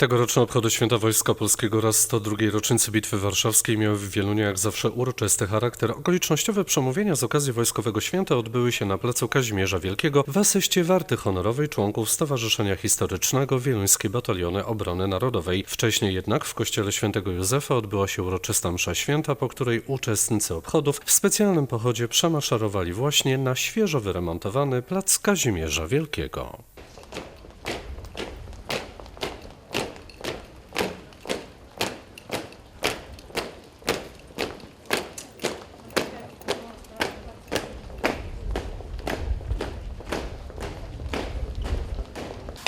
Tegoroczne obchody Święta Wojska Polskiego oraz 102. rocznicy Bitwy Warszawskiej miały w Wielunie jak zawsze uroczysty charakter. Okolicznościowe przemówienia z okazji Wojskowego Święta odbyły się na placu Kazimierza Wielkiego w asyście warty honorowej członków Stowarzyszenia Historycznego Wieluńskiej Bataliony Obrony Narodowej. Wcześniej jednak w kościele świętego Józefa odbyła się uroczysta msza święta, po której uczestnicy obchodów w specjalnym pochodzie przemaszerowali właśnie na świeżo wyremontowany plac Kazimierza Wielkiego.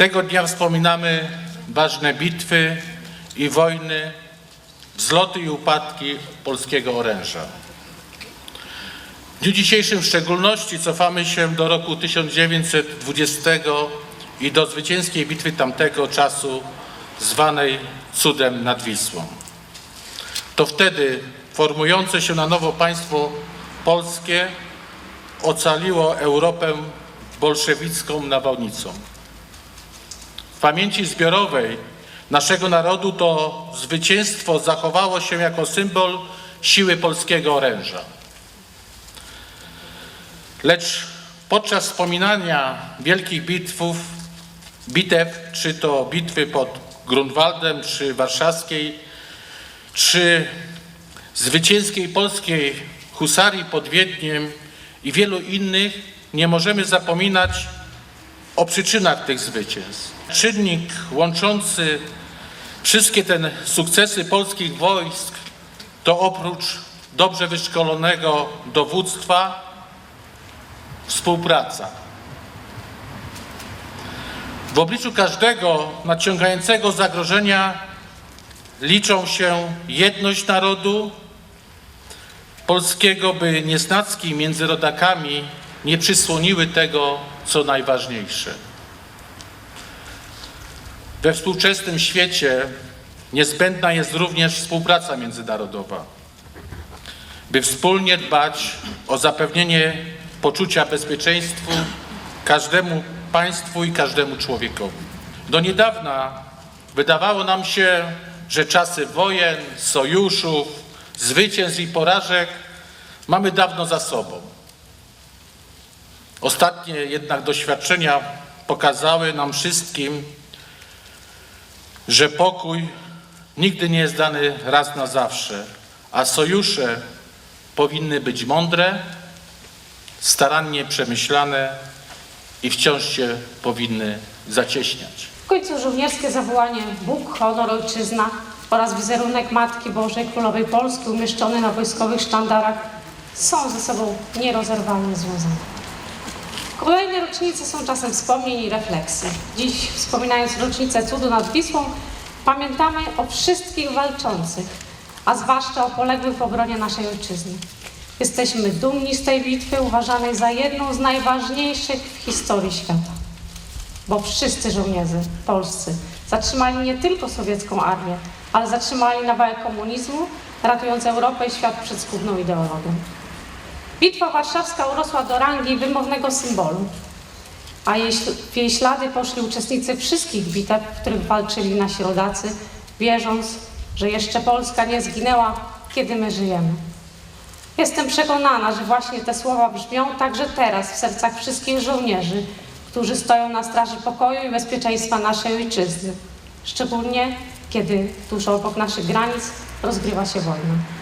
Tego dnia wspominamy ważne bitwy i wojny, wzloty i upadki polskiego oręża. W dniu dzisiejszym w szczególności cofamy się do roku 1920 i do zwycięskiej bitwy tamtego czasu zwanej Cudem nad Wisłą. To wtedy formujące się na nowo państwo polskie ocaliło Europę bolszewicką nawałnicą. Pamięci zbiorowej naszego narodu to zwycięstwo zachowało się jako symbol siły polskiego oręża. Lecz podczas wspominania wielkich bitwów, bitew, czy to bitwy pod Grunwaldem, czy warszawskiej, czy zwycięskiej polskiej husarii pod Wiedniem i wielu innych, nie możemy zapominać o przyczynach tych zwycięstw. Czynnik łączący wszystkie te sukcesy polskich wojsk to oprócz dobrze wyszkolonego dowództwa współpraca. W obliczu każdego nadciągającego zagrożenia liczą się jedność narodu polskiego, by niesnacki między rodakami nie przysłoniły tego, co najważniejsze. We współczesnym świecie niezbędna jest również współpraca międzynarodowa, by wspólnie dbać o zapewnienie poczucia bezpieczeństwa każdemu państwu i każdemu człowiekowi. Do niedawna wydawało nam się, że czasy wojen, sojuszów, zwycięstw i porażek mamy dawno za sobą. Ostatnie jednak doświadczenia pokazały nam wszystkim, że pokój nigdy nie jest dany raz na zawsze, a sojusze powinny być mądre, starannie przemyślane i wciąż się powinny zacieśniać. W końcu żołnierskie zawołanie Bóg, honor, ojczyzna oraz wizerunek Matki Bożej Królowej Polski umieszczony na wojskowych sztandarach są ze sobą nierozerwalnie związane. Kolejne rocznice są czasem wspomnień i refleksji. Dziś, wspominając rocznicę cudu nad Wisłą, pamiętamy o wszystkich walczących, a zwłaszcza o poległych w obronie naszej ojczyzny. Jesteśmy dumni z tej bitwy, uważanej za jedną z najważniejszych w historii świata bo wszyscy żołnierze polscy zatrzymali nie tylko sowiecką armię, ale zatrzymali nawałę komunizmu, ratując Europę i świat przed zgubną ideologią. Bitwa warszawska urosła do rangi wymownego symbolu, a jej, w jej ślady poszli uczestnicy wszystkich bitew, w których walczyli nasi rodacy, wierząc, że jeszcze Polska nie zginęła, kiedy my żyjemy. Jestem przekonana, że właśnie te słowa brzmią także teraz w sercach wszystkich żołnierzy, którzy stoją na straży pokoju i bezpieczeństwa naszej ojczyzny, szczególnie kiedy tuż obok naszych granic rozgrywa się wojna.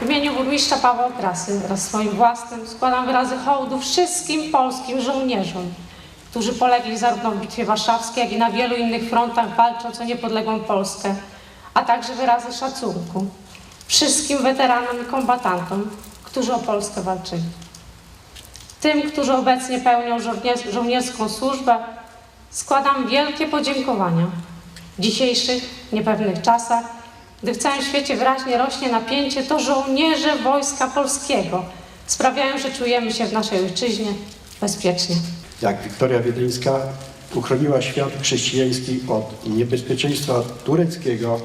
W imieniu burmistrza Pawła Krasy oraz swoim własnym składam wyrazy hołdu wszystkim polskim żołnierzom, którzy polegli zarówno w Bitwie Warszawskiej, jak i na wielu innych frontach walcząc o niepodległą Polskę, a także wyrazy szacunku wszystkim weteranom i kombatantom, którzy o Polskę walczyli. Tym, którzy obecnie pełnią żołniers- żołnierską służbę, składam wielkie podziękowania. W dzisiejszych, niepewnych czasach, gdy w całym świecie wyraźnie rośnie napięcie, to żołnierze Wojska Polskiego sprawiają, że czujemy się w naszej ojczyźnie bezpiecznie. jak Wiktoria Wiedeńska uchroniła świat chrześcijański od niebezpieczeństwa tureckiego,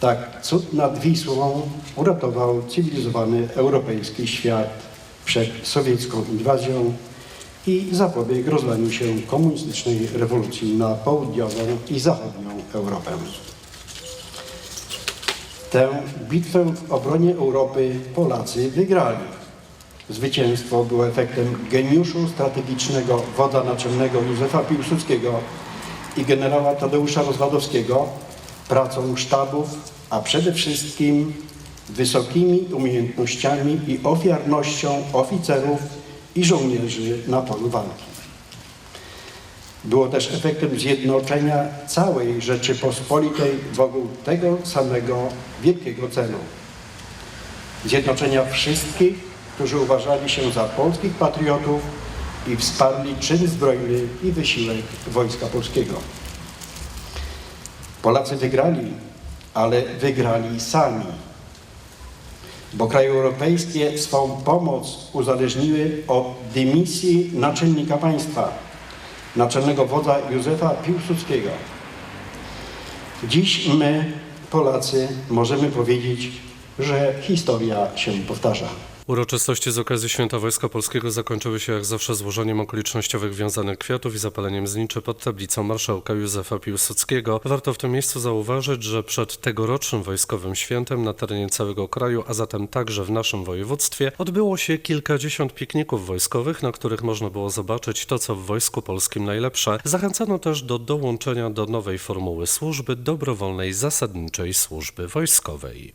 tak cud nad Wisłą uratował cywilizowany europejski świat przed sowiecką inwazją i zapobiegł rozlaniu się komunistycznej rewolucji na południową i zachodnią Europę. Tę bitwę w obronie Europy Polacy wygrali. Zwycięstwo było efektem geniuszu strategicznego wodza naczelnego Józefa Piłsudskiego i generała Tadeusza Rozwadowskiego, pracą sztabów, a przede wszystkim wysokimi umiejętnościami i ofiarnością oficerów i żołnierzy na polu walki. Było też efektem zjednoczenia całej Rzeczypospolitej wokół tego samego wielkiego celu. Zjednoczenia wszystkich, którzy uważali się za polskich patriotów i wsparli czyn zbrojny i wysiłek Wojska Polskiego. Polacy wygrali, ale wygrali sami, bo kraje europejskie swą pomoc uzależniły od dymisji naczelnika państwa, naczelnego wodza Józefa Piłsudskiego. Dziś my, Polacy, możemy powiedzieć, że historia się powtarza. Uroczystości z okazji Święta Wojska Polskiego zakończyły się jak zawsze złożeniem okolicznościowych wiązanych kwiatów i zapaleniem zniczy pod tablicą marszałka Józefa Piłsudskiego. Warto w tym miejscu zauważyć, że przed tegorocznym wojskowym świętem na terenie całego kraju, a zatem także w naszym województwie, odbyło się kilkadziesiąt pikników wojskowych, na których można było zobaczyć to, co w Wojsku Polskim najlepsze. Zachęcano też do dołączenia do nowej formuły służby dobrowolnej zasadniczej służby wojskowej.